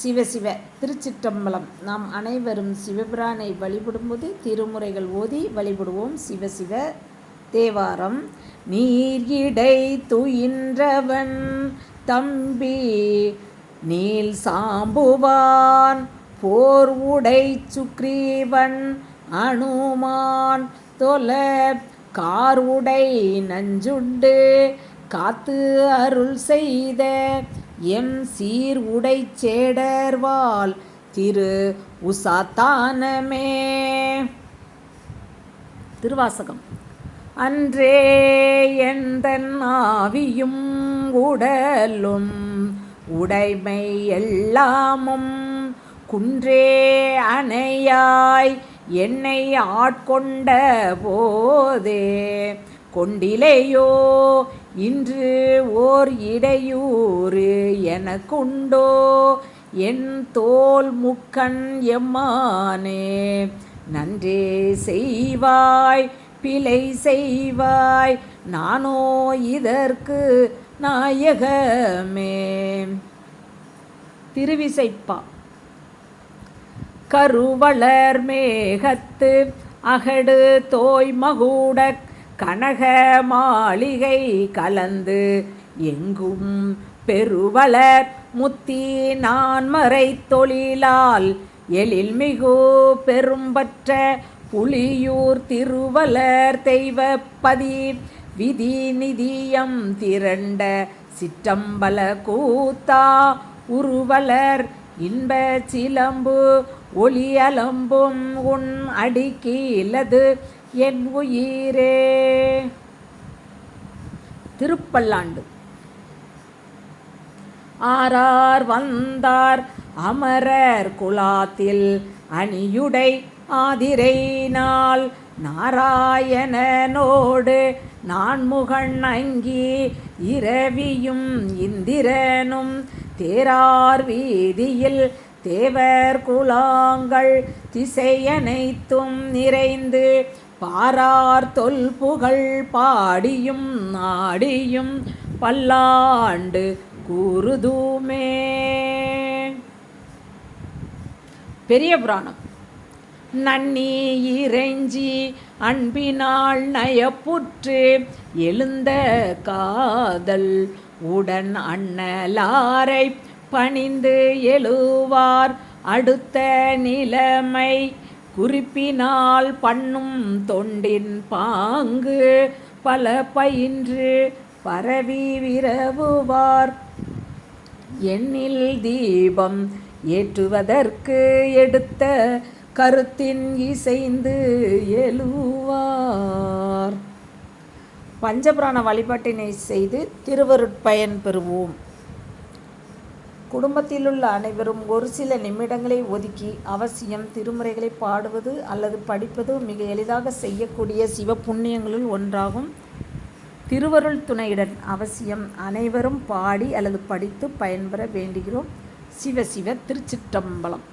சிவ சிவ திருச்சிற்றம்பலம். நாம் அனைவரும் சிவபிரானை வழிபடும்போது திருமுறைகள் ஓதி வழிபடுவோம். சிவ சிவ தேவாரம். நீர் இடை துயின்றவன் தம்பி நீல் சாம்புவான் போர் உடை சுக்ரீவன் அனுமான் தொல கார் உடை நஞ்சுண்டு காத்து அருள் செய்த எம் சீர் உடை சேடர்வாள் திரு உசாத்தானமே. திருவாசகம். அன்றே எந்தன் ஆவியும் உடலும் உடைமை எல்லாமும் குன்றே அணையாய் என்னை ஆட்கொண்ட போதே. கொண்டிலேயோ இன்று ஓர் இடையூறு எனக்குண்டோ? என் தோல் முக்கண் எம்மானே நன்றே செய்வாய் பிழை செய்வாய் நானோ இதற்கு நாயகமே. திருவிசைப்பா. கருவளர் மேகத்து அகடு தோய் மகூட கனக மாளிகை கலந்து எங்கும் பெருவளர் முத்தி நான்மறை தொழிலால் எழில்மிகு பெரும்பற்ற புலியூர் திருவலர் தெய்வப்பதி விதி நிதியம் திரண்ட சிற்றம்பல கூத்தா உருவலர் இன்ப சிலம்பு ஒளியலம்பும் உன் அடிக்கீலது என் உயிரே. திருப்பல்லாண்டு. ஆரார் வந்தார் அமரர் குலாத்தில் அணியுடை ஆதிரை நாள் நாராயணனோடு நான்முகன் அங்கி இரவியும் இந்திரனும் தேரார் வீதியில் தேவர் குலாங்கள் திசையனைத்தும் நிறைந்து பாரார் தொல் புகழ் பாடியும் நாடியும் பல்லாண்டு கூறுதுமே. பெரிய புராணம். நன்னி இறைஞ்சி அன்பினால் நயப்புற்று எழுந்த காதல் உடன் அண்ணலாரை பணிந்து எழுவார் அடுத்த நிலைமை குறிப்பினால் பண்ணும் தொண்டின் பாங்கு பல பயின்று பரவி விரவுவார். எண்ணில் தீபம் ஏற்றுவதற்கு எடுத்த கருத்தின் இசைந்து எழுவார். பஞ்சபிராண வழிபாட்டினை செய்து திருவருட்பயன் பெறுவோம். குடும்பத்திலுள்ள அனைவரும் ஒரு சில நிமிடங்களை ஒதுக்கி அவசியம் திருமுறைகளை பாடுவது அல்லது படிப்பது மிக எளிதாக செய்யக்கூடிய சிவ புண்ணியங்களுள் ஒன்றாகும். திருவருள் துணையுடன் அவசியம் அனைவரும் பாடி அல்லது படித்து பயன்பெற வேண்டுகிறோம். சிவ சிவ திருச்சிற்றம்பலம்.